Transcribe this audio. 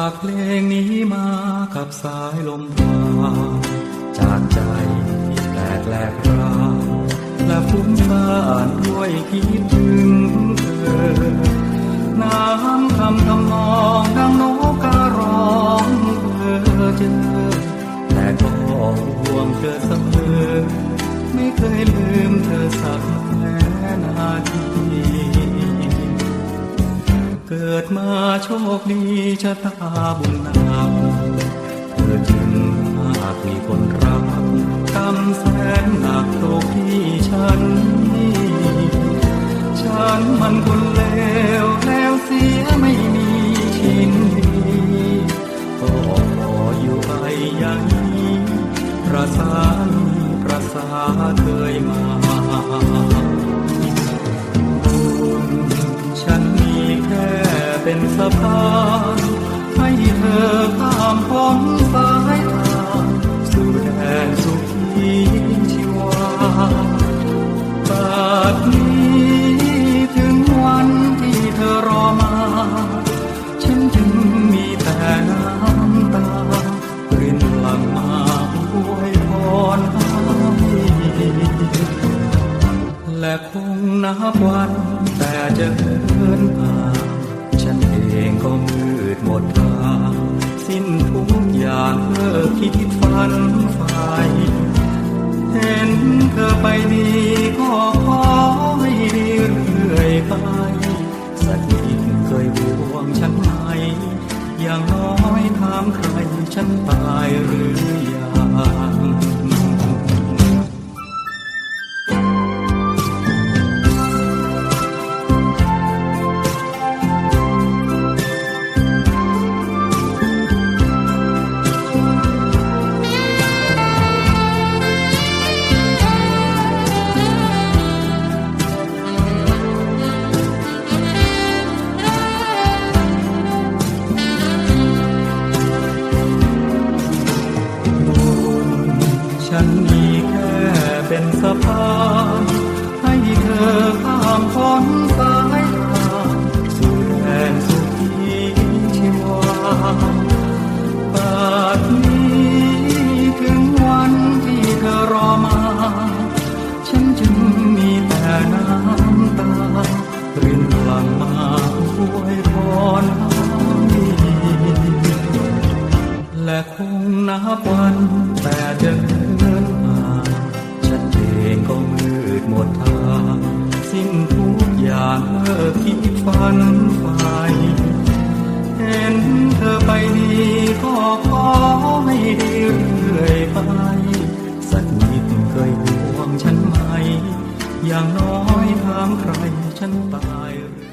ากเพลงนี้มาขับสายลมพาจากใจที่แปลกแหลกราและฟุ้งซ่านด้วยคิดถึงเธอ น้ำคำทำนองดังนกการ้องเธอเจอ แต่ก็ห่วงเธอเสมอ ไม่เคยลืมเธอสักแม้นาที กิดมาโชคดีชะตาบุญนำเธอจึงมากมีคนรักกำแสนหนักตกที่ฉัน ฉันมันคนเลวแล้วเสียไม่มีชิ้นดีก็อยู่ไปอย่างนี้ประสานประสาเสะพานให้เธอข้ามพ้นสายทาสู่แดนสุขีชีวาบัดนี้ถึงวันที่เธอรอมา ฉันจึงมีแต่น้ำตารินหลั่งมาอวยพรให้และคงนับวันแต่จะเดินทาน ก็มืดหมดตาสิ้นทุกอย่างเลิกคิดฝันฝ่เห็นเธอไปดี ฉันมีแค่เป็นสะพานให้เธอข้ามพ้นสายทาสู่แดนสุขีชีวาบัดนี้ถึงวันที่เธอรอมา ฉันจึงมีแต่น้ำตารินหลั่งมาอวยพรให้และคงนับวัน สิ้นทุกอย่างเลิกคิดฝันไปเห็นเธอไปดีก็ขอให้ดีเรื่อยไป สักนิดเคยห่วงฉันไหม อย่างน้อยถามใครฉันตายหรือ